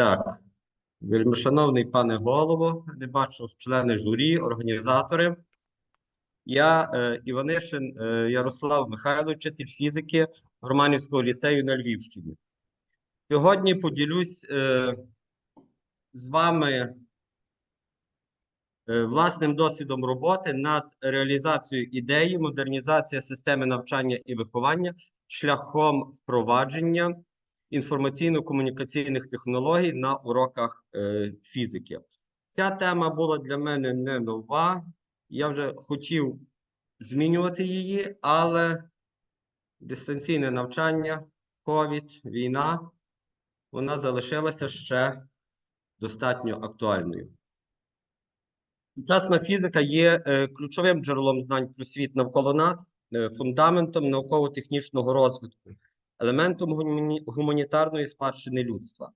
Так, вельмишановний пане голово, не бачу члени журі, організатори. Я е, Іванишин е, Ярослав Михайлович, вчитель фізики Романівського ліцею на Львівщині. Сьогодні поділюсь е, з вами е, власним досвідом роботи над реалізацією ідеї модернізація системи навчання і виховання шляхом впровадження інформаційно-комунікаційних технологій на уроках е, фізики. Ця тема була для мене не нова. Я вже хотів змінювати її, але дистанційне навчання, ковід, війна, вона залишилася ще достатньо актуальною. Сучасна фізика є е, ключовим джерелом знань про світ навколо нас, е, фундаментом науково-технічного розвитку, елементом гумані- гуманітарної спадщини людства.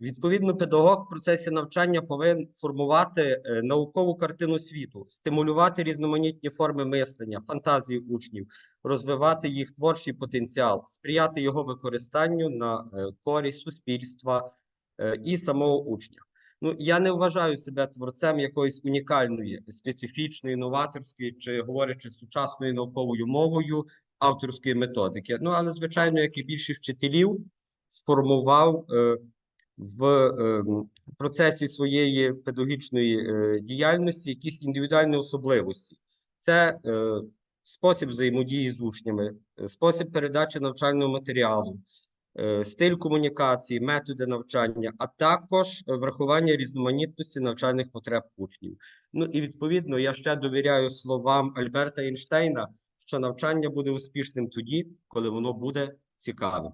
Відповідно, педагог в процесі навчання повинен формувати е, наукову картину світу, стимулювати різноманітні форми мислення, фантазії учнів, розвивати їх творчий потенціал, сприяти його використанню на е, користь суспільства е, і самого учня. Ну, я не вважаю себе творцем якоїсь унікальної, специфічної, новаторської чи говорячи сучасною науковою мовою авторської методики. Ну, але, звичайно, як і більшість вчителів, сформував е, в е, процесі своєї педагогічної е, діяльності якісь індивідуальні особливості. Це спосіб взаємодії з учнями, спосіб передачі навчального матеріалу, стиль комунікації, методи навчання, а також врахування різноманітності навчальних потреб учнів. Ну і відповідно я ще довіряю словам Альберта Ейнштейна, що навчання буде успішним тоді, коли воно буде цікавим.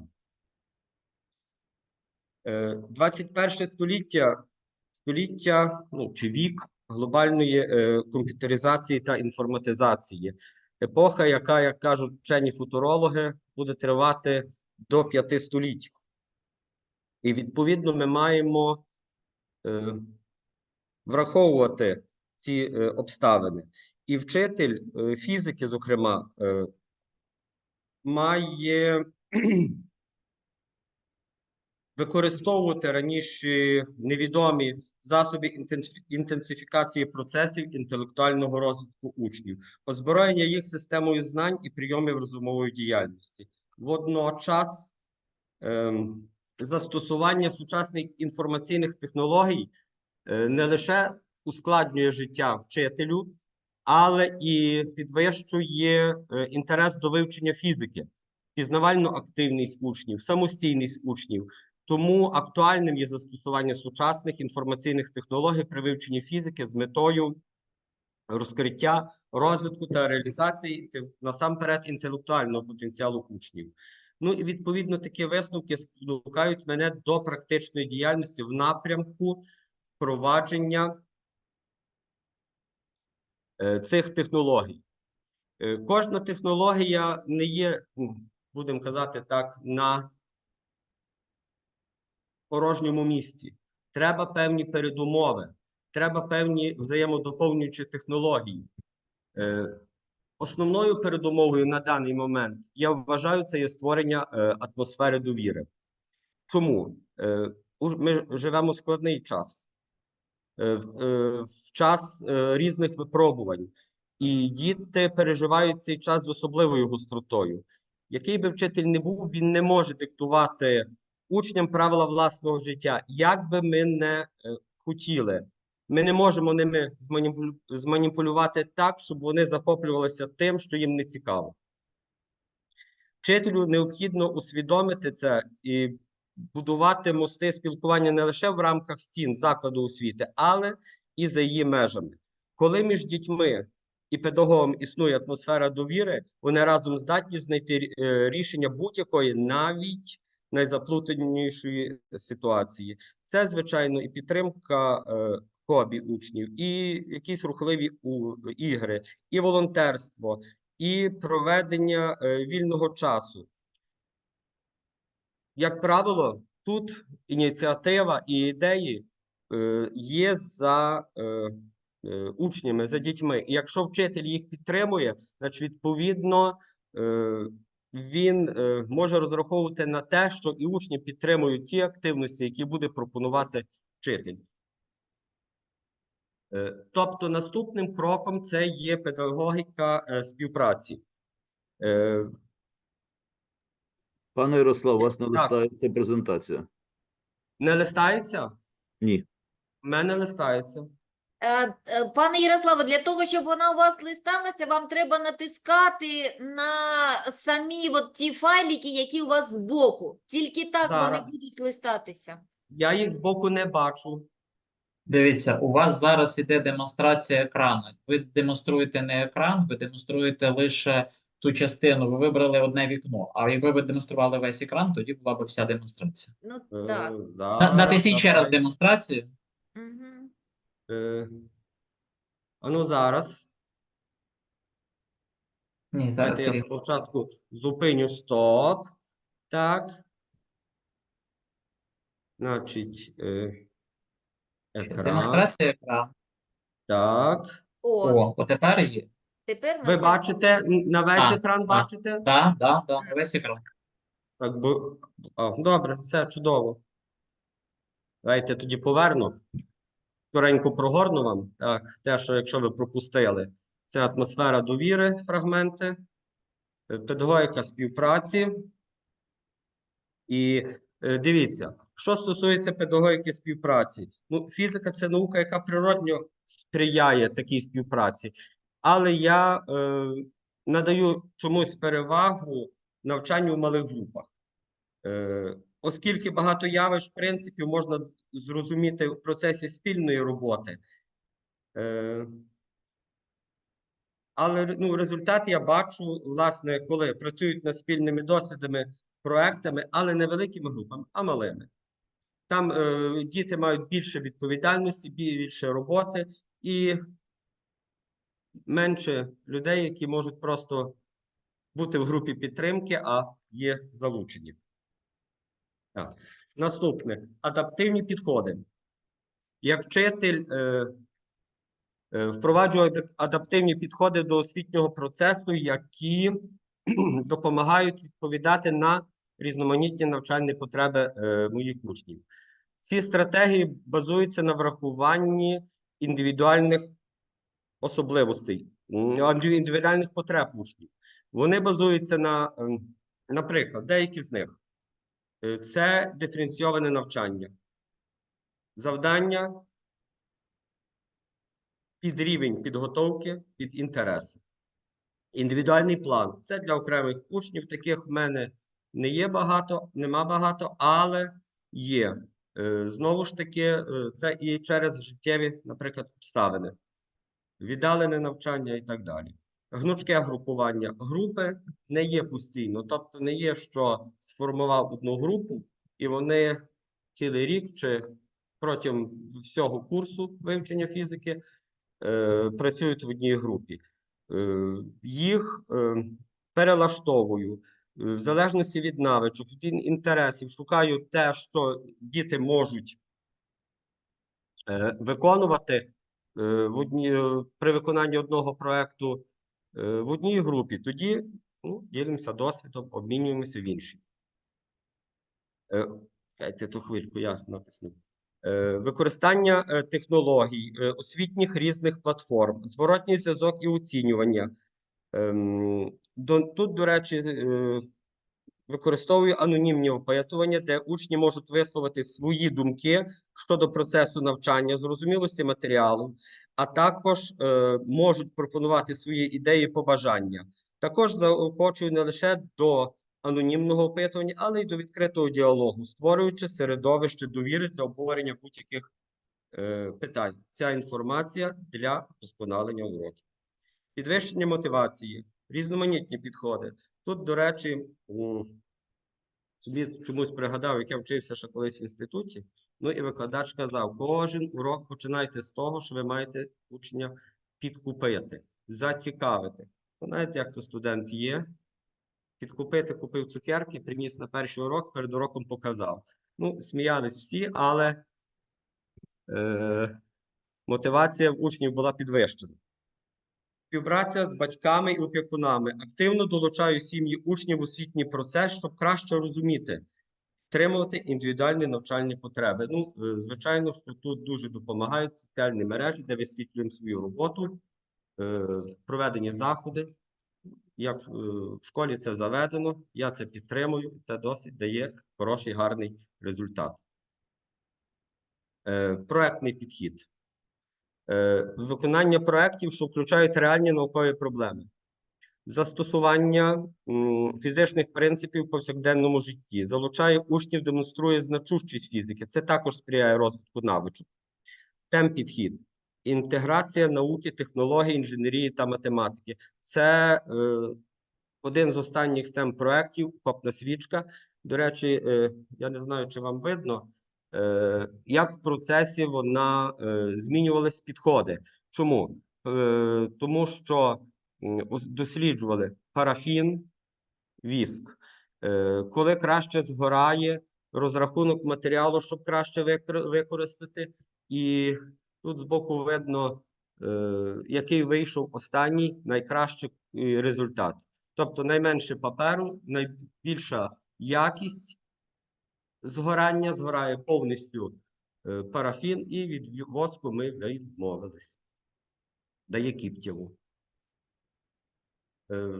Е, 21 століття, століття ну, чи вік глобальної е, комп'ютеризації та інформатизації. Епоха, яка, як кажуть вчені футурологи, буде тривати до п'яти століть. І відповідно ми маємо е, враховувати ці е, обставини. І вчитель е, фізики, зокрема, е, має використовувати раніше невідомі засоби інтенсифікації процесів інтелектуального розвитку учнів, озброєння їх системою знань і прийомів розумової діяльності. Водночас ем, застосування сучасних інформаційних технологій е, не лише ускладнює життя вчителю, але і підвищує е, інтерес до вивчення фізики, пізнавальну активність учнів, самостійність учнів. Тому актуальним є застосування сучасних інформаційних технологій при вивченні фізики з метою розкриття, розвитку та реалізації насамперед інтелектуального потенціалу учнів. Ну і відповідно такі висновки спонукають мене до практичної діяльності в напрямку впровадження цих технологій. Е, Кожна технологія не є, будемо казати так, на порожньому місці. Треба певні передумови, треба певні взаємодоповнюючі технології. Е, Основною передумовою на даний момент я вважаю це є створення е, атмосфери довіри. Чому? Е, Ми живемо в складний час, е, в е, час е, різних випробувань, і діти переживають цей час з особливою гостротою. Який би вчитель не був, він не може диктувати учням правила власного життя, як би ми не е, хотіли. Ми не можемо ними зманіпулювати так, щоб вони захоплювалися тим, що їм не цікаво. Вчителю необхідно усвідомити це і будувати мости спілкування не лише в рамках стін закладу освіти, але і за її межами. Коли між дітьми і педагогом існує атмосфера довіри, вони разом здатні знайти е, рішення будь-якої, навіть найзаплутанішої ситуації. Це, звичайно, і підтримка е, хобі учнів, і якісь рухливі ігри, і волонтерство, і проведення е, вільного часу. Як правило, тут ініціатива і ідеї е, є за е, е, учнями, за дітьми. І якщо вчитель їх підтримує, значить, відповідно, він може розраховувати на те, що і учні підтримують ті активності, які буде пропонувати вчитель. Тобто наступним кроком це є педагогіка співпраці. Пане Ярослав, у вас не листається презентація? Не листається? Ні. У мене листається. Е, е, Пане Ярославе, для того, щоб вона у вас листалася, вам треба натискати на самі от ті файлики, які у вас збоку. Тільки так вони будуть листатися. Я їх збоку не бачу. Дивіться, у вас зараз іде демонстрація екрану. Ви демонструєте не екран, ви демонструєте лише ту частину. Ви вибрали одне вікно. А якби ви демонстрували весь екран, тоді була б вся демонстрація. Ну Е, так. На- Зараз, Натисніть ще раз демонстрацію. Угу. Е, А ну зараз. Ні, зараз Давайте я Кирил. спочатку зупиню стоп. Так. Значить, е, екран. демонстрація екрану. Так. О, О, от тепер є. Тепер на Ви бачите, на весь Так, екран бачите? Так, так, так, весь екран. Так, бо... а, добре, все чудово. Давайте тоді поверну. Скоренько прогорну вам. Так, те, що якщо ви пропустили, це атмосфера довіри, фрагменти, е, педагогіка співпраці. І е, дивіться, що стосується педагогіки співпраці. Ну, фізика це наука, яка природньо сприяє такій співпраці. Але я е, надаю чомусь перевагу навчанню в малих групах. Е, оскільки багато явищ, в принципі, можна зрозуміти в процесі спільної роботи. Е, але ну, результат я бачу, власне, коли працюють над спільними дослідами, проектами, але не великими групами, а малими. Там е, діти мають більше відповідальності, більше роботи і менше людей, які можуть просто бути в групі підтримки, а є залучені. Так. Наступне адаптивні підходи. Як вчитель е, е, впроваджую адап- адаптивні підходи до освітнього процесу, які допомагають відповідати на різноманітні навчальні потреби е, моїх учнів. Ці стратегії базуються на врахуванні індивідуальних особливостей, індивідуальних потреб учнів. Вони базуються на, ем, наприклад, деякі з них. Е, Це диференційоване навчання. Завдання під рівень підготовки, під інтереси. Індивідуальний план. Це для окремих учнів. Таких в мене не є багато, нема багато, але є. Е, Знову ж таки, е, це і через життєві, наприклад, обставини, віддалене навчання і так далі. Гнучке групування. Групи не є постійно, тобто не є, що сформував одну групу, і вони цілий рік чи протягом всього курсу вивчення фізики е, працюють в одній групі. Е, їх е, перелаштовую е, в залежності від навичок, від інтересів, шукаю те, що діти можуть е, виконувати в одній, е, при виконанні одного проекту е, в одній групі. Тоді ну, ділимося досвідом, обмінюємося в іншій. Е, Дайте ту хвильку, я натисну. Е, Використання е, технологій, е, освітніх різних платформ, зворотній зв'язок і оцінювання. Ем, Тут, до речі, використовую анонімні опитування, де учні можуть висловити свої думки щодо процесу навчання, зрозумілості матеріалу, а також е, можуть пропонувати свої ідеї, побажання. Також заохочую не лише до анонімного опитування, але й до відкритого діалогу, створюючи середовище довіри для обговорення будь-яких е, питань. Ця інформація для вдосконалення уроків. Підвищення мотивації, різноманітні підходи. Тут, до речі, собі чомусь пригадав, як я вчився ще колись в інституті. Ну і викладач казав: кожен урок починайте з того, що ви маєте учня підкупити, зацікавити. Ну, знаєте, як то студент є. Підкупити, купив цукерки, приніс на перший урок, перед уроком показав. Ну, сміялись всі, але е, мотивація в учнів була підвищена. Співпраця з батьками і опікунами. Активно долучаю сім'ї учнів у освітній процес, щоб краще розуміти, підтримувати індивідуальні навчальні потреби. Ну, е, звичайно, що тут дуже допомагають соціальні мережі, де висвітлюємо свою роботу, е, проведені заходи. Як е, в школі це заведено, я це підтримую, це досить дає хороший, гарний результат. Проектний підхід. Е, Виконання проєктів, що включають реальні наукові проблеми. Застосування фізичних принципів в повсякденному житті. Залучає учнів, демонструє значущість фізики. Це також сприяє розвитку навичок. Тем підхід. Інтеграція науки, технологій, інженерії та математики. Це е, один з останніх STEM проєктів Копна свічка. До речі, е, я не знаю, чи вам видно, як в процесі вона е, змінювались підходи. Чому? Е, тому що досліджували парафін, віск. Е, коли краще згорає, розрахунок матеріалу, щоб краще використати. І тут збоку видно, е, який вийшов останній найкращий е, результат. Тобто найменше паперу, найбільша якість згорання, згорає повністю е, парафін, і від воску ми відмовились. Дає кіптєву. Е,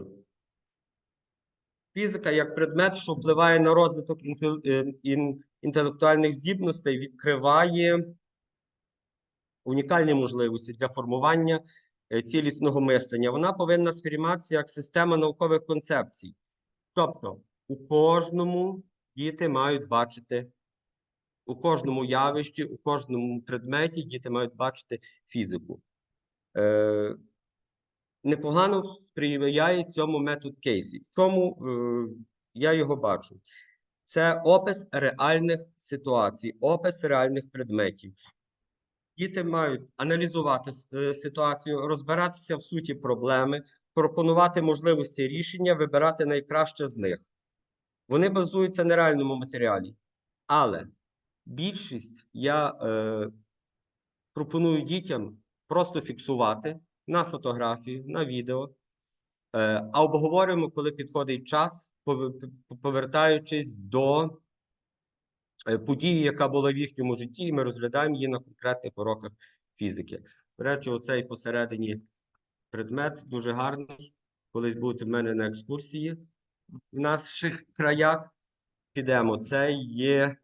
Фізика як предмет, що впливає на розвиток е, ін- інтелектуальних здібностей, відкриває унікальні можливості для формування цілісного мислення. Вона повинна сприйматися як система наукових концепцій. Тобто, у кожному діти мають бачити, у кожному явищі, у кожному предметі діти мають бачити фізику. Е, непогано сприяє цьому метод кейсів. В чому е, я його бачу? Це опис реальних ситуацій, опис реальних предметів. Діти мають аналізувати е, ситуацію, розбиратися в суті проблеми, пропонувати можливості рішення, вибирати найкраще з них. Вони базуються на реальному матеріалі. Але більшість я е, пропоную дітям просто фіксувати на фотографії, на відео, е, а обговорюємо, коли підходить час, повертаючись до е, події, яка була в їхньому житті, і ми розглядаємо її на конкретних уроках фізики. До речі, оцей посередині предмет дуже гарний. Колись будете в мене на екскурсії в наших краях. Підемо. Це є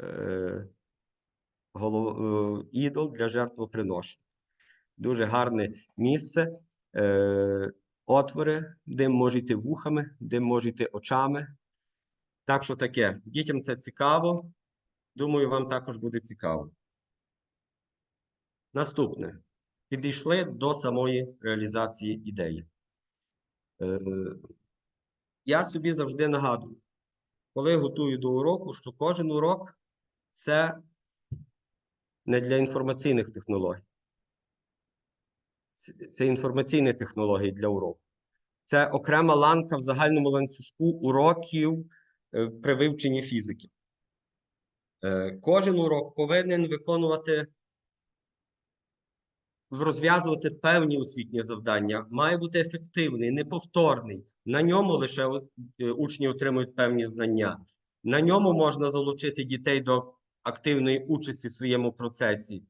е, голов, е, ідол для жертвоприношень. Дуже гарне місце. Е, отвори, де може йти вухами, де може йти очами. Так що таке, дітям це цікаво. Думаю, вам також буде цікаво. Наступне. Підійшли до самої реалізації ідеї. Я собі завжди нагадую, коли готую до уроку, що кожен урок це не для інформаційних технологій. Це- Це інформаційні технології для уроку. Це окрема ланка в загальному ланцюжку уроків е, при вивченні фізики. Е, Кожен урок повинен виконувати, розв'язувати певні освітні завдання, має бути ефективний, неповторний. На ньому лише е, учні отримують певні знання. На ньому можна залучити дітей до активної участі в своєму процесі.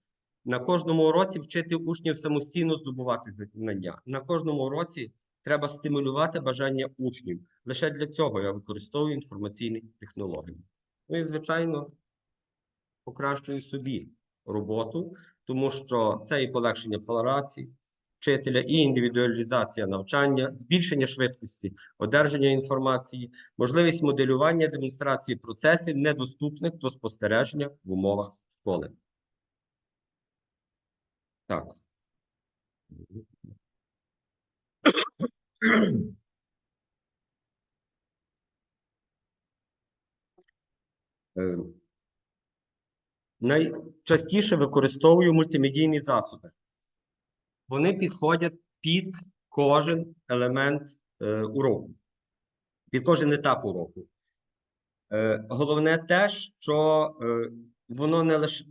На кожному уроці вчити учнів самостійно здобувати знання. На кожному уроці треба стимулювати бажання учнів. Лише для цього я використовую інформаційні технології. Ну і, звичайно, покращую собі роботу, тому що це і полегшення праці вчителя, і індивідуалізація навчання, збільшення швидкості одержання інформації, можливість моделювання демонстрації процесів, недоступних до спостереження в умовах школи. Так. Е, Найчастіше використовую мультимедійні засоби. Вони підходять під кожен елемент е, уроку, під кожен етап уроку. Е, головне те, що е, воно не лише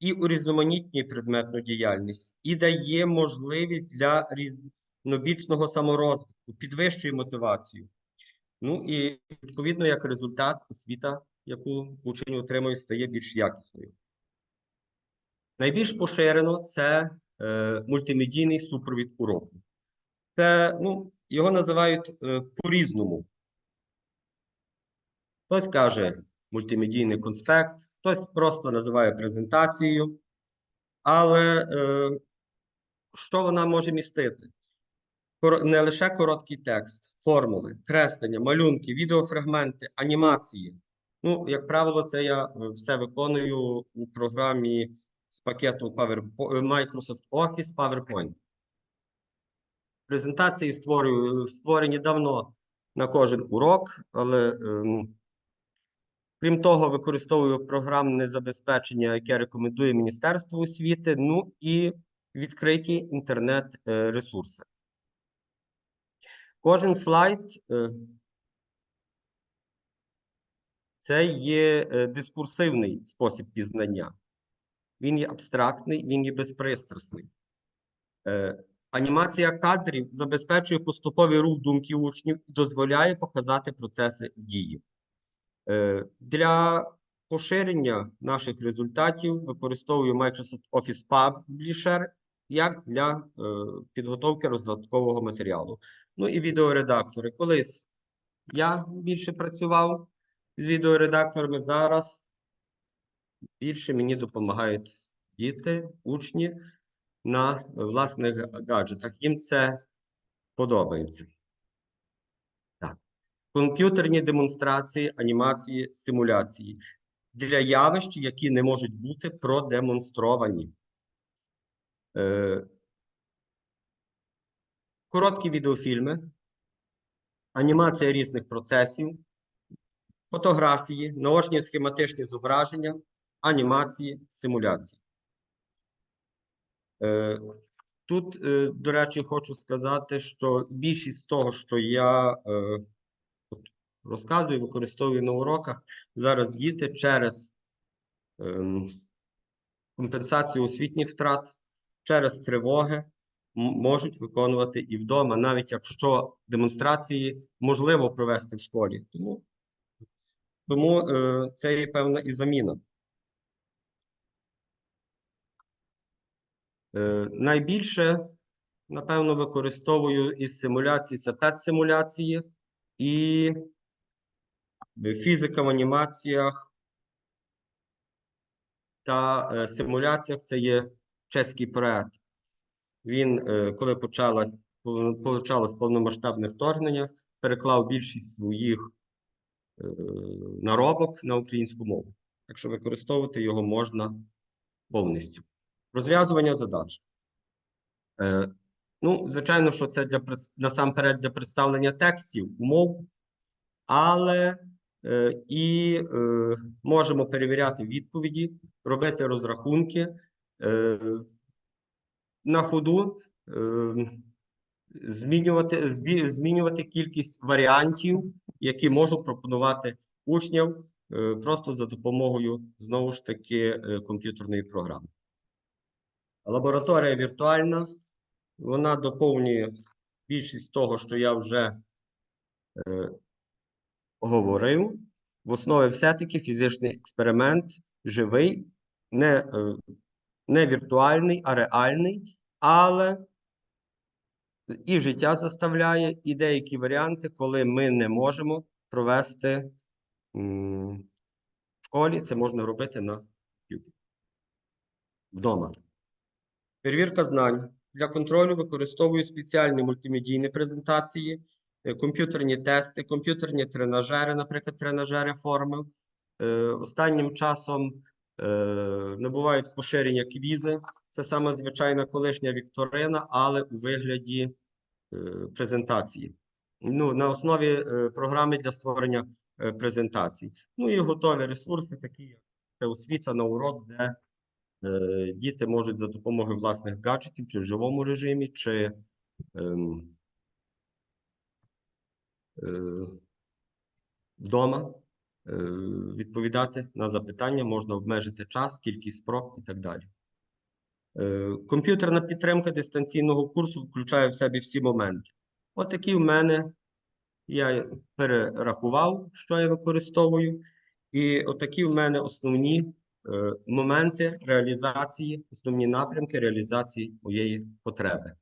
і урізноманітнює предметну діяльність, і дає можливість для різнобічного саморозвитку, підвищує мотивацію. Ну і відповідно, як результат, освіта, яку учень отримує, стає більш якісною. Найбільш поширено це е, мультимедійний супровід уроку. Це, ну, його називають е, по-різному. Хтось каже мультимедійний конспект, хтось просто називає презентацією. Але е, що вона може містити? Не лише короткий текст, формули, креслення, малюнки, відеофрагменти, анімації. Ну, як правило, це я е, все виконую у програмі з пакету е, Microsoft Office PowerPoint. Презентації створюю, створені давно на кожен урок, але ем, крім того, використовую програмне забезпечення, яке рекомендує Міністерство освіти, ну і відкриті інтернет-ресурси. Кожен слайд е, це є е, дискурсивний спосіб пізнання. Він є абстрактний, він є безпристрасний. Е, Анімація кадрів забезпечує поступовий рух думки учнів і дозволяє показати процеси дії. Е, Для поширення наших результатів використовую Microsoft Office Publisher як для підготовки роздаткового матеріалу. Ну і відеоредактори. Колись я більше працював з відеоредакторами, зараз більше мені допомагають діти, учні на власних гаджетах. Їм це подобається. Так. Комп'ютерні демонстрації, анімації, симуляції для явищ, які не можуть бути продемонстровані. Е, короткі відеофільми, анімація різних процесів, фотографії, наочні схематичні зображення, анімації, симуляції. Е, Тут, е, до речі, хочу сказати, що більшість того, що я е, розказую, використовую на уроках, зараз діти через ем, компенсацію освітніх втрат, через тривоги можуть виконувати і вдома, навіть якщо демонстрації можливо провести в школі. Тому, тому е, це є певна і заміна. Е, найбільше, напевно, використовую із симуляції це пет-симуляції і е, фізика в анімаціях та симуляціях це є чеський проект. Він, коли почала, пов- почалось повномасштабне вторгнення, переклав більшість своїх наробок на українську мову. Так що використовувати його можна повністю. Розв'язування задач. Е, ну, звичайно, що це для насамперед для представлення текстів, умов, але е, і е, можемо перевіряти відповіді, робити розрахунки е, на ходу, е, змінювати, змінювати кількість варіантів, які можу пропонувати учням е, просто за допомогою знову ж таки е, комп'ютерної програми. Лабораторія віртуальна, вона доповнює більшість того, що я вже е, говорив. В основі все-таки фізичний експеримент живий, не, не віртуальний, а реальний, але і життя заставляє, і деякі варіанти, коли ми не можемо провести в школі, це можна робити на комп'ютері. Вдома. Перевірка знань. Для контролю використовую спеціальні мультимедійні презентації, е, комп'ютерні тести, комп'ютерні тренажери, наприклад, тренажери форми. Е, Останнім часом е, набувають поширення квізи. Це саме звичайна колишня вікторина, але у вигляді е, презентації. Ну, на основі е, програми для створення е, презентацій. Ну і готові ресурси, такі як освіта на урок, де діти можуть за допомогою власних гаджетів, чи в живому режимі, чи ем, вдома відповідати на запитання, можна обмежити час, кількість спроб і так далі. Е, Комп'ютерна підтримка дистанційного курсу включає в себе всі моменти. Отакі в мене я перерахував, що я використовую, і отакі в мене основні е, моменти реалізації, основні напрямки реалізації моєї потреби.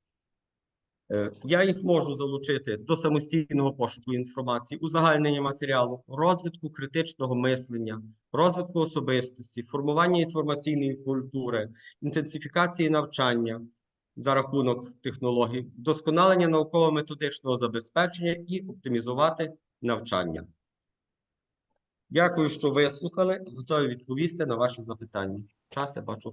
Е, Я їх можу залучити до самостійного пошуку інформації, узагальнення матеріалу, розвитку критичного мислення, розвитку особистості, формування інформаційної культури, інтенсифікації навчання за рахунок технологій, вдосконалення науково-методичного забезпечення і оптимізувати навчання. Дякую, що вислухали. Готові відповісти на ваші запитання. Час я бачу